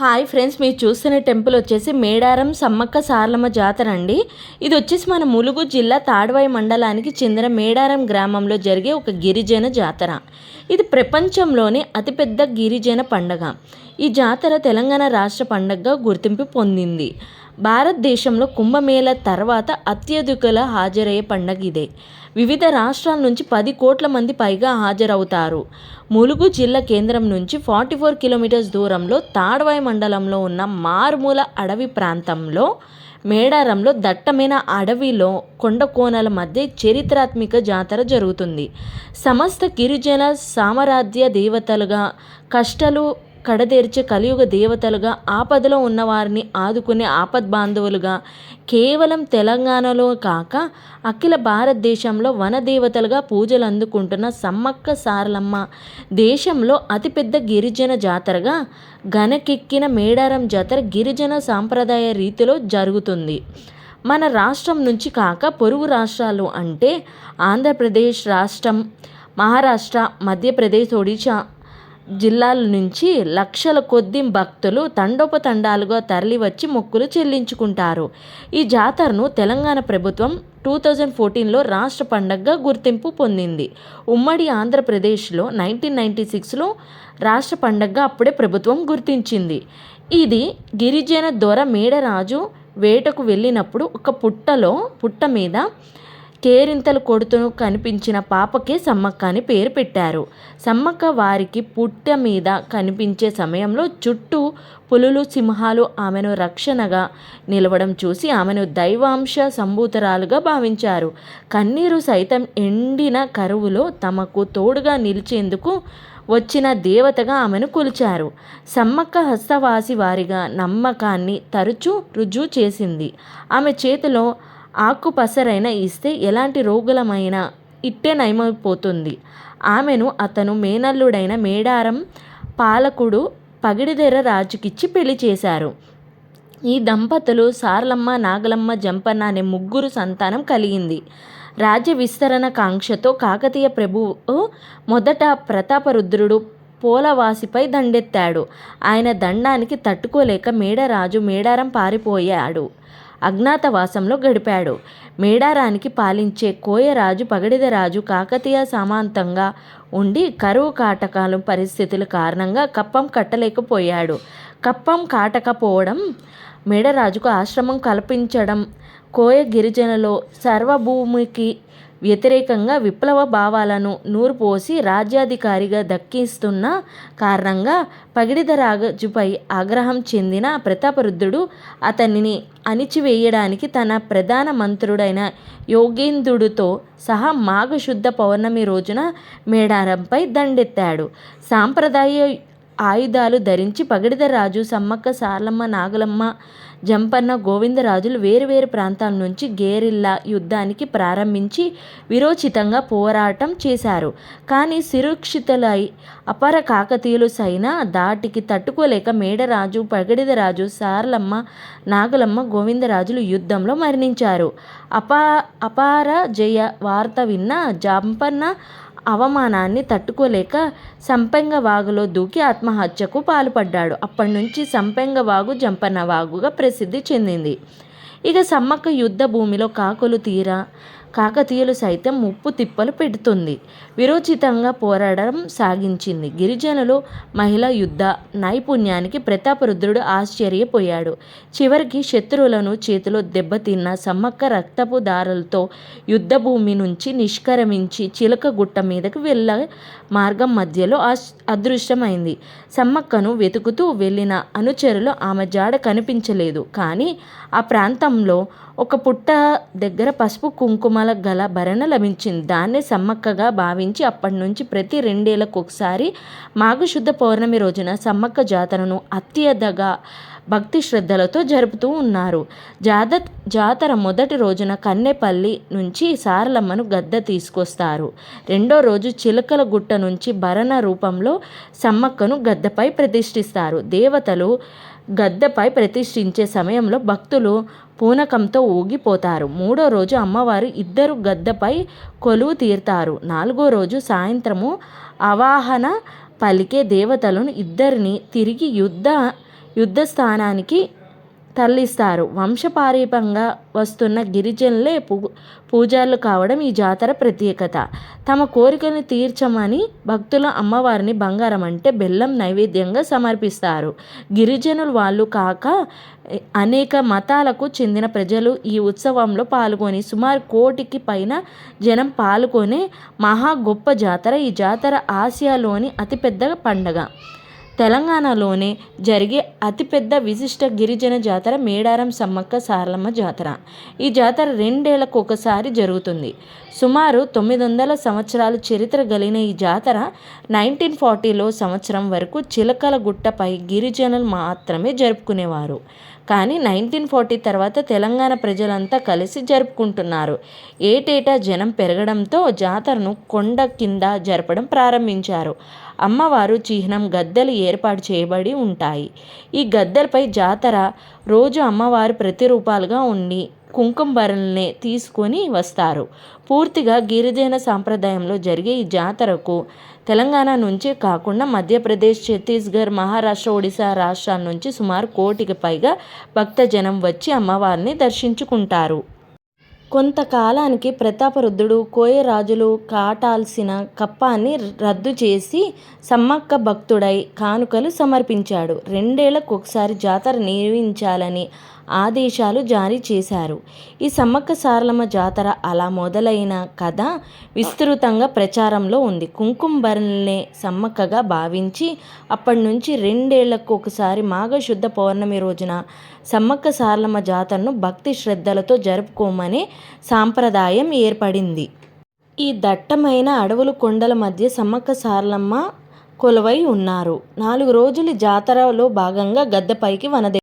Hi friends మీరు చూస్తున్న temple వచ్చేసి మేడారం సమ్మక్క సారలమ్మ జాతర అండి. ఇది వచ్చేసి మన ములుగు జిల్లా తాడవాయి మండలానికి చెందిన మేడారం గ్రామంలో జరిగే ఒక గిరిజన జాతర. ఇది ప్రపంచంలోనే అతిపెద్ద గిరిజన పండగ. ఈ జాతర తెలంగాణ రాష్ట్ర పండగగా గుర్తింపు పొందింది. భారతదేశంలో కుంభమేళ తర్వాత అత్యధికుల హాజరయ్యే పండగ ఇదే. వివిధ రాష్ట్రాల నుంచి పది కోట్ల మంది పైగా హాజరవుతారు. ములుగు జిల్లా కేంద్రం నుంచి ఫార్టీ ఫోర్ కిలోమీటర్స్ దూరంలో తాడవాయి మండలంలో ఉన్న మారుమూల అడవి ప్రాంతంలో మేడారంలో దట్టమైన అడవిలో కొండ కోనల మధ్య చరిత్రాత్మక జాతర జరుగుతుంది. సమస్త గిరిజన సామరాజ్య దేవతలుగా కష్టలు కడతెరిచే కలియుగ దేవతలుగా ఆపదలో ఉన్నవారిని ఆదుకునే ఆపద్బాంధవులుగా కేవలం తెలంగాణలో కాక అఖిల భారతదేశంలో వనదేవతలుగా పూజలు అందుకుంటున్న సమ్మక్క సారలమ్మ దేశంలో అతిపెద్ద గిరిజన జాతరగా గనకెక్కిన మేడారం జాతర గిరిజన సాంప్రదాయ రీతిలో జరుగుతుంది. మన రాష్ట్రం నుంచి కాక పొరుగు రాష్ట్రాలు అంటే ఆంధ్రప్రదేశ్ రాష్ట్రం మహారాష్ట్ర మధ్యప్రదేశ్ ఒడిశా జిల్లాల నుంచి లక్షల కొద్ది భక్తులు తండోపతండాలుగా తరలివచ్చి మొక్కులు చెల్లించుకుంటారు. ఈ జాతరను తెలంగాణ ప్రభుత్వం టూ థౌజండ్ ఫోర్టీన్లో రాష్ట్ర పండగగా గుర్తింపు పొందింది. ఉమ్మడి ఆంధ్రప్రదేశ్లో నైన్టీన్ నైంటీ సిక్స్లో రాష్ట్ర పండగగా అప్పుడే ప్రభుత్వం గుర్తించింది. ఇది గిరిజన దొర మేడరాజు వేటకు వెళ్ళినప్పుడు ఒక పుట్టలో పుట్ట మీద కేరింతలు కొడుతూ కనిపించిన పాపకే సమ్మక్క అని పేరు పెట్టారు. సమ్మక్క వారికి పుట్ట మీద కనిపించే సమయంలో చుట్టూ పులులు సింహాలు ఆమెను రక్షణగా నిలవడం చూసి ఆమెను దైవాంశ సంభూతరాలుగా భావించారు. కన్నీరు సైతం ఎండిన కరువులో తమకు తోడుగా నిలిచేందుకు వచ్చిన దేవతగా ఆమెను కొలిచారు. సమ్మక్క హస్తవాసి వారిగా నమ్మకాన్ని తరచూ రుజువు చేసింది. ఆమె చేతిలో ఆకు పసరైన ఇస్తే ఎలాంటి రోగులమైనా ఇట్టే నయమైపోతుంది. ఆమెను అతను మేనల్లుడైన మేడారం పాలకుడు పగిడిదెర రాజుకిచ్చి పెళ్ళి చేశారు. ఈ దంపతులు సారలమ్మ నాగలమ్మ జంపన్న అనే ముగ్గురు సంతానం కలిగింది. రాజ్య విస్తరణ కాంక్షతో కాకతీయ ప్రభువు మొదట ప్రతాపరుద్రుడు పోలవాసిపై దండెత్తాడు. ఆయన దండానికి తట్టుకోలేక మేడరాజు మేడారం పారిపోయాడు. అజ్ఞాతవాసంలో గడిపాడు. మేడారానికి పాలించే కోయరాజు పగడిదరాజు కాకతీయ సమాంతంగా ఉండి కరువు కాటకాలు పరిస్థితుల కారణంగా కప్పం కట్టలేకపోయాడు. కప్పం కాటకపోవడం మేడరాజుకు ఆశ్రమం కల్పించడం కోయ గిరిజనలో సర్వభూమికి వ్యతిరేకంగా విప్లవ భావాలను నూరుపోసి రాజ్యాధికారిగా దక్కిస్తున్న కారణంగా పగిడిదరాజుపై ఆగ్రహం చెందిన ప్రతాపరుద్రుడు అతనిని అణిచివేయడానికి తన ప్రధాన మంత్రుడైన యోగేంద్రుడితో సహా మాఘశుద్ధ పౌర్ణమి రోజున మేడారంపై దండెత్తాడు. సాంప్రదాయ ఆయుధాలు ధరించి పగిడిదరాజు సమ్మక్క సారలమ్మ నాగలమ్మ జంపన్న గోవిందరాజులు వేరువేరు ప్రాంతాల నుంచి గేరిల్లా యుద్ధానికి ప్రారంభించి విరోచితంగా పోరాటం చేశారు. కానీ సురక్షితులై అపర కాకతీయులు సైనా దాటికి తట్టుకోలేక మేడరాజు పగడిదరాజు సారలమ్మ నాగలమ్మ గోవిందరాజులు యుద్ధంలో మరణించారు. అపా అపార జయ వార్త విన్న జంపన్న అవమానాన్ని తట్టుకోలేక సంపెంగ వాగులో దూకి ఆత్మహత్యకు పాల్పడ్డాడు. అప్పటి నుంచి సంపెంగ వాగు జంపన్న వాగుగా ప్రసిద్ధి చెందింది. ఇక సమ్మక్క యుద్ధ భూమిలో కాకులు తీరా కాకతీయులు సైతం ముప్పు తిప్పలు పెడుతుంది. విరోచితంగా పోరాడడం సాగించింది. గిరిజనులు మహిళ యుద్ధ నైపుణ్యానికి ప్రతాపరుద్రుడు ఆశ్చర్యపోయాడు. చివరికి శత్రువులను చేతిలో దెబ్బతిన్న సమ్మక్క రక్తపు దారులతో యుద్ధభూమి నుంచి నిష్క్రమించి చిలక గుట్ట మీదకు వెళ్ళ మార్గం మధ్యలో అదృశ్యమైంది. సమ్మక్కను వెతుకుతూ వెళ్ళిన అనుచరులు ఆమె జాడ కనిపించలేదు. కానీ ఆ ప్రాంతంలో ఒక పుట్ట దగ్గర పసుపు కుంకుమల గల భరణ లభించింది. దాన్నే సమ్మక్కగా భావించి అప్పటి నుంచి ప్రతి రెండేళ్ళకు ఒకసారి మాఘశుద్ధ పౌర్ణమి రోజున సమ్మక్క జాతరను అత్యధగా భక్తి శ్రద్ధలతో జరుపుతూ ఉన్నారు. జాత జాతర మొదటి రోజున కన్నెపల్లి నుంచి సారలమ్మను గద్ద తీసుకొస్తారు. రెండో రోజు చిలకల గుట్ట నుంచి భరణ రూపంలో సమ్మక్కను గద్దపై ప్రతిష్ఠిస్తారు. దేవతలు గద్దెపై ప్రతిష్ఠించే సమయంలో భక్తులు పూనకంతో ఊగిపోతారు. మూడో రోజు అమ్మవారు ఇద్దరు గద్దపై కొలువు తీరుతారు. నాలుగో రోజు సాయంత్రము అవాహన పలికే దేవతలను ఇద్దరిని తిరిగి యుద్ధ యుద్ధ స్థానానికి తరలిస్తారు. వంశపారీపంగా వస్తున్న గిరిజనులే పూ పూజారులు కావడం ఈ జాతర ప్రత్యేకత. తమ కోరికను తీర్చమని భక్తుల అమ్మవారిని బంగారం అంటే బెల్లం నైవేద్యంగా సమర్పిస్తారు. గిరిజనులు వాళ్ళు కాక అనేక మతాలకు చెందిన ప్రజలు ఈ ఉత్సవంలో పాల్గొని సుమారు కోటికి పైన జనం పాల్గొనే మహా గొప్ప జాతర. ఈ జాతర ఆసియాలోని అతిపెద్ద పండగ. తెలంగాణలోనే జరిగే అతిపెద్ద విశిష్ట గిరిజన జాతర మేడారం సమ్మక్క సారలమ్మ జాతర. ఈ జాతర రెండేళ్ళకు ఒకసారి జరుగుతుంది. సుమారు తొమ్మిది వందల సంవత్సరాల చరిత్ర కలిగిన ఈ జాతర నైన్టీన్ ఫార్టీలో సంవత్సరం వరకు చిలకల గుట్టపై గిరిజనులు మాత్రమే జరుపుకునేవారు. కానీ నైన్టీన్ ఫార్టీ తర్వాత తెలంగాణ ప్రజలంతా కలిసి జరుపుకుంటున్నారు. ఏటేటా జనం పెరగడంతో జాతరను కొండ కింద జరపడం ప్రారంభించారు. అమ్మవారు చిహ్నం గద్దెలు ఏర్పాటు చేయబడి ఉంటాయి. ఈ గద్దెలపై జాతర రోజు అమ్మవారు ప్రతిరూపాలుగా ఉండి కుంకుమ భరణల్ని తీసుకొని వస్తారు. పూర్తిగా గిరిజన సాంప్రదాయంలో జరిగే ఈ జాతరకు తెలంగాణ నుంచే కాకుండా మధ్యప్రదేశ్ ఛత్తీస్గఢ్ మహారాష్ట్ర ఒడిశా రాష్ట్రాల నుంచి సుమారు కోటికి పైగా భక్తజనం వచ్చి అమ్మవారిని దర్శించుకుంటారు. కొంతకాలానికి ప్రతాపరుద్రుడు కోయరాజులు కాటాల్సిన కప్పాన్ని రద్దు చేసి సమ్మక్క భక్తుడై కానుకలు సమర్పించాడు. రెండేళ్ళకు ఒకసారి జాతర నిర్వహించాలని ఆదేశాలు జారీ చేశారు. ఈ సమ్మక్క సారలమ్మ జాతర అలా మొదలైన కథ విస్తృతంగా ప్రచారంలో ఉంది. కుంకుమ భరణినే సమ్మక్కగా భావించి అప్పటి నుంచి రెండేళ్ళకు ఒకసారి మాఘశుద్ధ పౌర్ణమి రోజున సమ్మక్క సారలమ్మ జాతరను భక్తి శ్రద్ధలతో జరుపుకోమనే సాంప్రదాయం ఏర్పడింది. ఈ దట్టమైన అడవులు కొండల మధ్య సమ్మక్క సారలమ్మ కొలువై ఉన్నారు. నాలుగు రోజుల జాతరలో భాగంగా గద్దెపైకి వనదే